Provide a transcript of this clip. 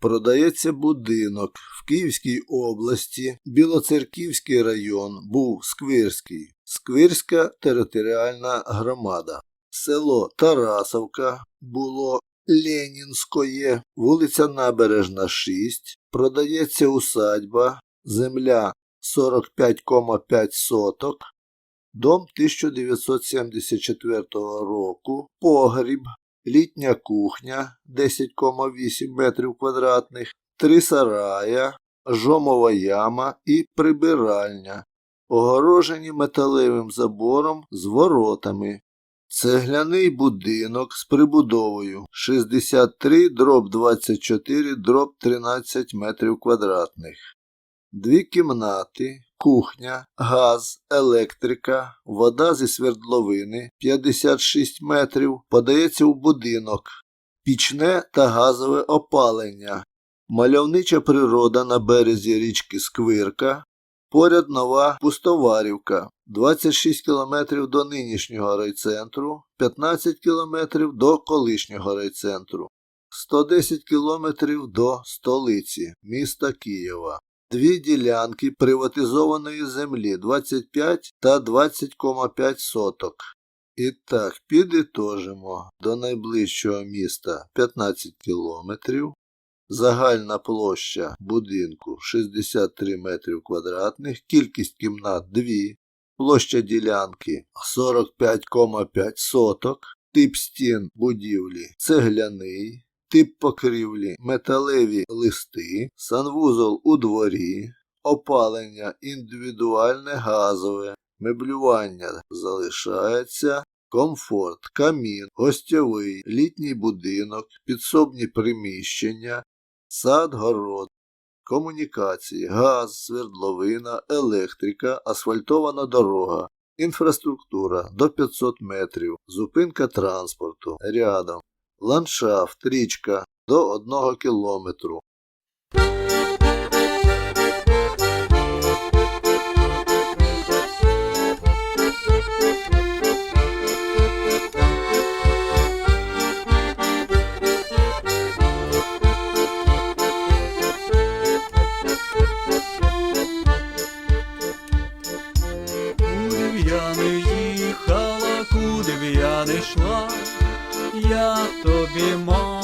Продається будинок в Київській області, Білоцерківський район, був Сквирський, Сквирська територіальна громада. Село Тарасовка було Ленінської, вулиця Набережна 6, продається усадьба, земля 45,5 соток, дом 1974 року, погріб, літня кухня 10,8 метрів квадратних, три сарая, жомова яма і прибиральня, огорожені металевим забором з воротами. Цегляний будинок з прибудовою 63 дроб 24 дроб 13 метрів квадратних. Дві кімнати, кухня, газ, електрика, вода зі свердловини 56 метрів подається у будинок, пічне та газове опалення, мальовнича природа на березі річки Сквирка, поряд нова Пустоварівка, 26 кілометрів до нинішнього райцентру, 15 кілометрів до колишнього райцентру, 110 кілометрів до столиці міста Києва. Дві ділянки приватизованої землі 25 та 20,5 соток. І так, підітожимо до найближчого міста 15 кілометрів. Загальна площа будинку 63 метрів квадратних, кількість кімнат 2, площа ділянки 45,5 соток, тип стін будівлі цегляний, тип покрівлі металеві листи, санвузол у дворі, опалення індивідуальне газове, меблювання залишається, комфорт, камін, гостьовий, літній будинок, підсобні приміщення, сад, город, комунікації, газ, свердловина, електрика, асфальтована дорога, інфраструктура до 500 метрів, зупинка транспорту. Рядом, Ландшафт, річка до одного кілометру. Куди їхала куди не йшла, я тобі мов.